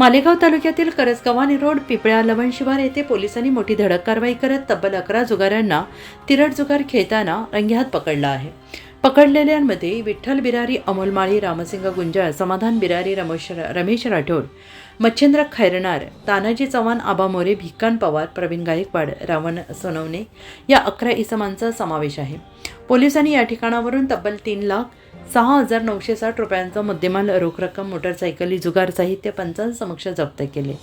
मालेगाव तालुक्यातील करसगव्हाणी रोड पिपळ्या लवण शिवार येथे पोलिसांनी मोठी धडक कारवाई करत तब्बल अकरा जुगाऱ्यांना तिरट जुगार खेळताना रंगेहात पकडला आहे. पकडलेल्यांमध्ये विठ्ठल बिरारी अमोल माळी रामसिंग गुंजाळ समाधान बिरारी रमेश रमेश राठोड मच्छिंद्र खैरनार तानाजी चव्हाण आबा मोरे भिक्कान पवार प्रवीण गायकवाड रावण सोनवणे या अकरा इसमांचा समावेश आहे. पोलिसांनी या ठिकाणावरून तब्बल तीन लाख सहा हजार नऊशे साठ रुपयांचा मुद्देमाल रोख रक्कम मोटरसायकली जुगार साहित्य पंचांसमक्ष जप्त केले.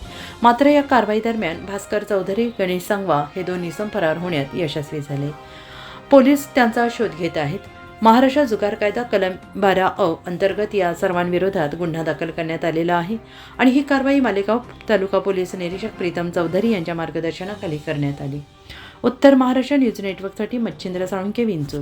मात्र या कारवाई दरम्यान भास्कर चौधरी गणेश संगवा हे दोन इसम फरार होण्यात यशस्वी झाले. पोलीस त्यांचा शोध घेत आहेत. महाराष्ट्र जुगार कायदा कलम बारा अ अंतर्गत या सर्वांविरोधात गुन्हा दाखल करण्यात आलेला आहे आणि ही कारवाई मालेगाव तालुका पोलीस निरीक्षक प्रीतम चौधरी यांच्या मार्गदर्शनाखाली करण्यात आली. उत्तर महाराष्ट्र न्यूज नेटवर्कसाठी मच्छिंद्र साळुंके विंचूर.